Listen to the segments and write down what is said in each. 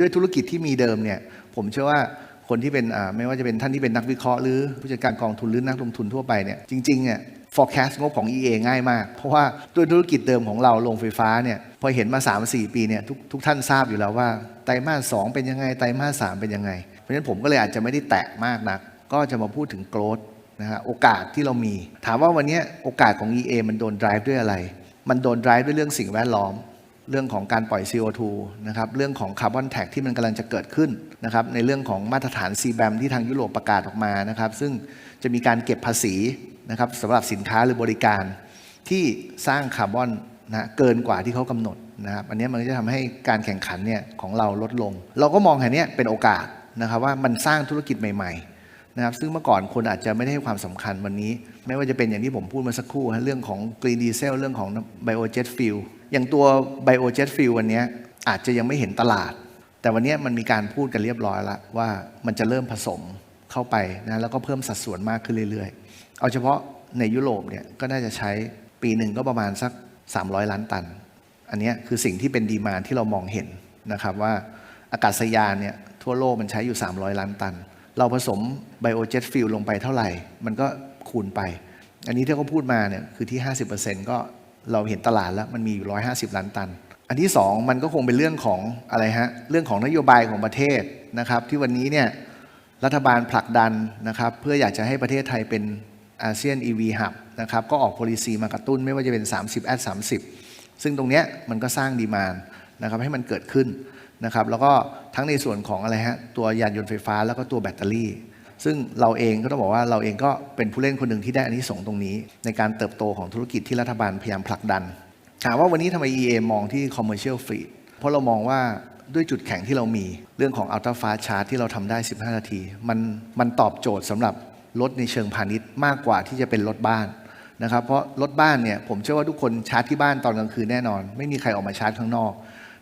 ด้วยธุรกิจที่มีเดิมเนี่ยผมเชื่อว่าคนที่เป็นไม่ว่าจะเป็นท่านที่เป็นนักวิเคราะห์หรือผู้จัดการกองทุนหรือนักลงทุนทั่วไปเนี่ยจริงๆเนี่ย forecast งบของ EA ง่ายมาก เพราะว่าด้วยธุรกิจเดิมของเราโรงไฟฟ้าเนี่ยพอเห็นมา 3-4 ปีเนี่ยทุกทุกท่านทราบอยู่แล้วว่าไตรมาส 2 เป็นยังไงไตรมาส 3 เป็นยังไง เพราะฉะนั้นผมก็เลยอาจจะไม่ได้แตะมากนัก ก็จะมาพูดถึง growth นะฮะโอกาสที่เรามี ถามว่าวันนี้โอกาสของ EA มันโดน drive ด้วยอะไร มันโดน drive ด้วยเรื่องสิ่งแวดล้อม เรื่องของการปล่อย CO2 นะครับเรื่องของคาร์บอนแท็กที่มันกำลังจะเกิดขึ้นนะครับในเรื่องของมาตรฐาน CBAM ที่ทางยุโรปประกาศออกมานะครับซึ่งจะมีการเก็บภาษีนะครับสำหรับสินค้าหรือบริการที่สร้างคาร์บอนนะเกินกว่าที่เขากำหนดนะครับอันนี้มันก็จะทำให้การแข่งขันเนี่ยของเราลดลง เราก็มองแค่นี้เป็นโอกาสนะครับว่ามันสร้างธุรกิจใหม่ ๆ นะครับซึ่งเมื่อก่อนคนอาจจะไม่ได้ให้ความสำคัญวันนี้ ไม่ว่าจะเป็นอย่างที่ผมพูดมาสักครู่เรื่องของ Green Diesel เรื่องของ Biojet Fuel อย่างตัว Biojet Fuel วันนี้อาจจะยังไม่เห็นตลาด แต่วันนี้มันมีการพูดกันเรียบร้อยแล้วว่ามันจะเริ่มผสมเข้าไปนะแล้วก็เพิ่มสัดส่วนมากขึ้นเรื่อยๆ เอาเฉพาะในยุโรปเนี่ยก็น่าจะใช้ปีหนึ่งก็ประมาณสัก 300 ล้านตัน อันนี้คือสิ่งที่เป็นดีมาที่เรามองเห็นนะครับว่าอากาศยานเนี่ยทั่วโลกมันใช้อยู่ 300 ล้านตัน เราผสมไบโอเจ็ตฟิลลงไปเท่าไหร่ มันก็คูณไป อันนี้ที่เขาพูดมาเนี่ยคือที่ 50%ก็เราเห็นตลาดแล้วมันมีอยู่ 150 ล้านตัน อันที่ 2 มันก็คงเป็นเรื่องของอะไรฮะเรื่องของนโยบายของประเทศนะครับ ที่วันนี้เนี่ยรัฐบาลผลักดันนะครับ เพื่ออยากจะให้ประเทศไทยเป็นอาเซียน EV Hub นะครับก็ออก policy มากระตุ้นไม่ว่าจะเป็น 30 at 30 ซึ่งตรงเนี้ยมันก็สร้างดีมานนะครับให้มันเกิดขึ้น นะครับแล้วก็ทั้งในส่วนของอะไรฮะตัวยานยนต์ไฟฟ้าแล้วก็ตัวแบตเตอรี่ ซึ่งเราเองก็ต้องบอกว่าเราเองก็เป็นผู้เล่นคนหนึ่งที่ได้อันนี้ส่งตรงนี้ ในการเติบโตของธุรกิจที่รัฐบาลพยายามผลักดันถามว่าวันนี้ทำไม EA มองที่ commercial fleet เพราะเรามองว่าด้วยจุดแข็งที่เรามีเรื่องของ ultra fast charge ที่เราทำได้ 15 นาที มันมันตอบโจทย์สำหรับรถในเชิงพาณิชย์มากกว่าที่จะเป็นรถบ้านนะครับเพราะรถบ้านเนี่ยผมเชื่อว่าทุกคนชาร์จที่บ้านตอนกลางคืนแน่นอน ไม่มีใครออกมาชาร์จข้างนอก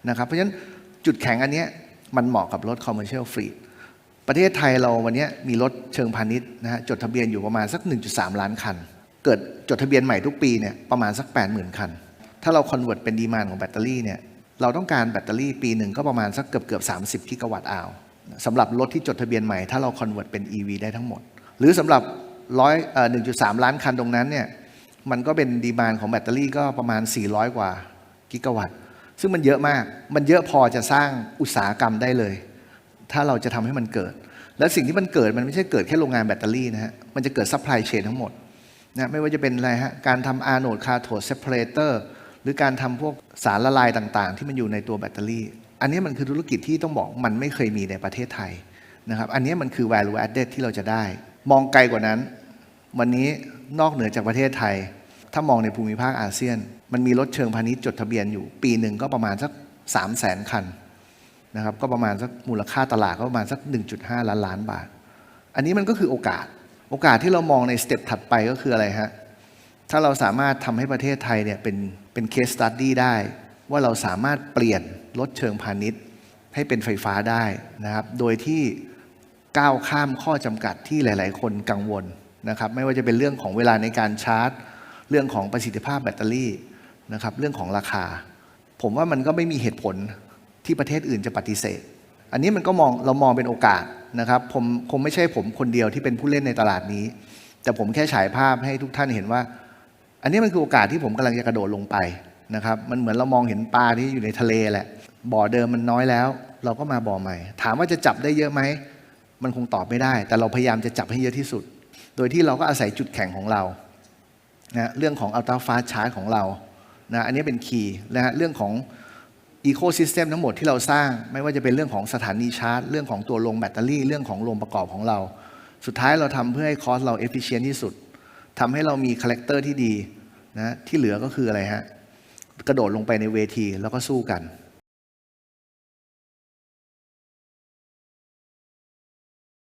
นะครับเพราะฉะนั้น จุดแข็งอันเนี้ยมันเหมาะกับรถ commercial fleet ประเทศไทยเราวันนี้มีรถเชิงพาณิชย์นะฮะจดทะเบียนอยู่ประมาณสัก 1.3 ล้านคัน เกิดจดทะเบียนใหม่ทุกปีเนี่ยประมาณสัก 80,000 คัน ถ้าเราคอนเวิร์ตเป็นดีมานของแบตเตอรี่เนี่ยเราต้องการแบตเตอรี่ปีหนึ่งก็ประมาณสักเกือบเกือบ 30 กิกะวัตต์อาวสำหรับรถที่จดทะเบียนใหม่ถ้าเราคอนเวิร์ตเป็น EV ได้ทั้งหมด หรือสำหรับร้อยเอ่อ1.3 ล้านคันตรงนั้นเนี่ยมันก็เป็นดีมานของแบตเตอรี่ก็ประมาณ 400 กว่ากิกะวัตต์ ซึ่งมันเยอะมาก มันเยอะพอจะสร้างอุตสาหกรรมได้เลย ถ้าเราจะทำให้มันเกิด และสิ่งที่มันเกิดมันไม่ใช่เกิดแค่โรงงานแบตเตอรี่นะฮะ มันจะเกิดซัพพลายเชนทั้งหมดนะไม่ว่าจะเป็นอะไรฮะ การทำอาโนดคาโทดเซปเปรเตอร์หรือการทำพวกสารละลายต่างๆ ที่มันอยู่ในตัวแบตเตอรี่ อันนี้มันคือธุรกิจที่ต้องบอกมันไม่เคยมีในประเทศไทยนะครับ อันนี้มันคือ value added ที่เราจะได้ มองไกลกว่านั้น วันนี้นอกเหนือจากประเทศไทย ถ้ามองในภูมิภาคอาเซียน มันมีรถเชิงพาณิชย์จดทะเบียนอยู่ ปีหนึ่งก็ประมาณสัก3 0 0แสนคันนะครับ ก็ประมาณสักมูลค่าตลาดก็ประมาณสัก 1.5 ล้านล้านบาท อันนี้มันก็คือโอกาส โอกาสที่เรามองในสเต็ปถัดไปก็คืออะไรฮะ ถ้าเราสามารถทำให้ประเทศไทยเนี่ยเป็นเป็นเคสตัดดี้ได้ ว่าเราสามารถเปลี่ยนรถเชิงพาณิชย์ ให้เป็นไฟฟ้าได้นะครับ โดยที่ก้าวข้ามข้อจำกัดที่หลาย ๆ คนกังวลนะครับ ไม่ว่าจะเป็นเรื่องของเวลาในการชาร์จ เรื่องของประสิทธิภาพแบตเตอรี่ นะครับเรื่องของราคา ผมว่ามันก็ไม่มีเหตุผลที่ประเทศอื่นจะปฏิเสธ อันนี้มันก็มองเรามองเป็นโอกาสนะครับผมคงไม่ใช่ผมคนเดียวที่เป็นผู้เล่นในตลาดนี้ แต่ผมแค่ฉายภาพให้ทุกท่านเห็นว่า อันนี้มันคือโอกาสที่ผมกำลังจะกระโดดลงไปนะครับมันเหมือนเรามองเห็นปลาที่อยู่ในทะเลแหละ บ่อเดิมมันน้อยแล้ว เราก็มาบ่อใหม่ ถามว่าจะจับได้เยอะไหมมันคงตอบไม่ได้ แต่เราพยายามจะจับให้เยอะที่สุด โดยที่เราก็อาศัยจุดแข็งของเรานะเรื่องของอัลตราฟาชาร์จของเรา นะอันนี้เป็นคีย์นะฮะเรื่องของอีโคซิสเต็มทั้งหมดที่เราสร้าง ไม่ว่าจะเป็นเรื่องของสถานีชาร์จ เรื่องของตัวโรงแบตเตอรี่ เรื่องของโรงประกอบของเรา สุดท้ายเราทำเพื่อให้คอสเราเอฟฟิเชนที่สุดทำให้เรามีคาแรคเตอร์ที่ดีนะที่เหลือก็คืออะไรฮะกระโดดลงไปในเวทีแล้วก็สู้กัน